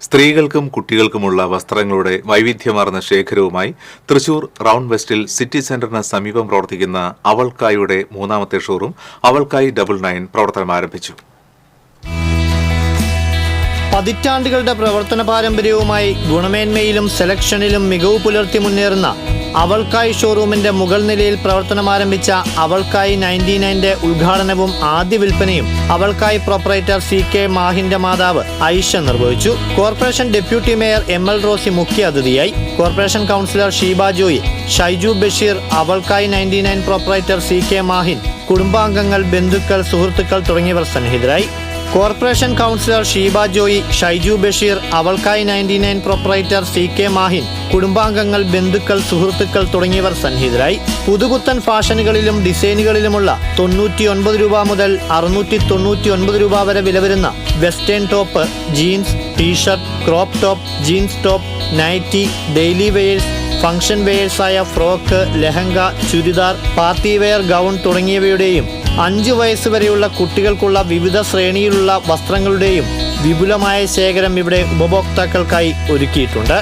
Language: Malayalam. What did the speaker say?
സ്ത്രീകൾക്കും കുട്ടികൾക്കുമുള്ള വസ്ത്രങ്ങളുടെ വൈവിധ്യമാർന്ന ശേഖരവുമായി തൃശൂർ റൌണ്ട് വെസ്റ്റിൽ സിറ്റി സെന്ററിന് സമീപം പ്രവർത്തിക്കുന്ന അവൾക്കായുടെ മൂന്നാമത്തെ ഷോറൂം അവൾക്കായി ഡബിൾ നയൻ പ്രവർത്തനം ആരംഭിച്ചു. പതിറ്റാണ്ടുകളുടെ പ്രവർത്തന പാരമ്പര്യവുമായി ഗുണമേന്മയിലും സെലക്ഷനിലും മികവ് പുലർത്തി മുന്നേറുന്ന അവൾക്കായി ഷോറൂമിന്റെ മുകൾ നിലയിൽ പ്രവർത്തനം ആരംഭിച്ച അവൾക്കായി നയന്റി നയന്റെ ഉദ്ഘാടനവും ആദ്യ വിൽപ്പനയും അവൾക്കായി പ്രൊപ്പറേറ്റർ സി കെ മാഹിന്റെ മാതാവ് ഐഷ നിർവഹിച്ചു. Corporation deputy mayor M L Rosy മുഖ്യ അതിഥിയായി. Corporation councillor Sheeba Joy Shaiju Basheer അവൾക്കായി ninety nine proprietor C K Mahin കുടുംബാംഗങ്ങൾ ബന്ധുക്കൾ സുഹൃത്തുക്കൾ തുടങ്ങിയവർ സന്നിഹിതരായി. Corporation councillor Sheeba Joy Shaiju Basheer അവൾക്കായി ninety nine proprietor C K Mahin കുടുംബാംഗങ്ങൾ ബന്ധുക്കൾ സുഹൃത്തുക്കൾ തുടങ്ങിയവർ സന്നിഹിതരായി. പുതുപുത്തൻ ഫാഷനുകളിലും ഡിസൈനുകളിലുമുള്ള തൊണ്ണൂറ്റി ഒൻപത് രൂപ മുതൽ അറുന്നൂറ്റി തൊണ്ണൂറ്റി ഒൻപത് രൂപ വരെ വില വരുന്ന western top jeans t shirt crop top jeans top nightie daily wears function വെയേഴ്സായ frock lehenga churidar party wear gown തുടങ്ങിയവയുടെയും അഞ്ചു വയസ്സ് വരെയുള്ള കുട്ടികൾക്കുള്ള വിവിധ ശ്രേണിയിലുള്ള വസ്ത്രങ്ങളുടെയും വിപുലമായ ശേഖരം ഇവിടെ ഉപഭോക്താക്കൾക്കായി ഒരുക്കിയിട്ടുണ്ട്.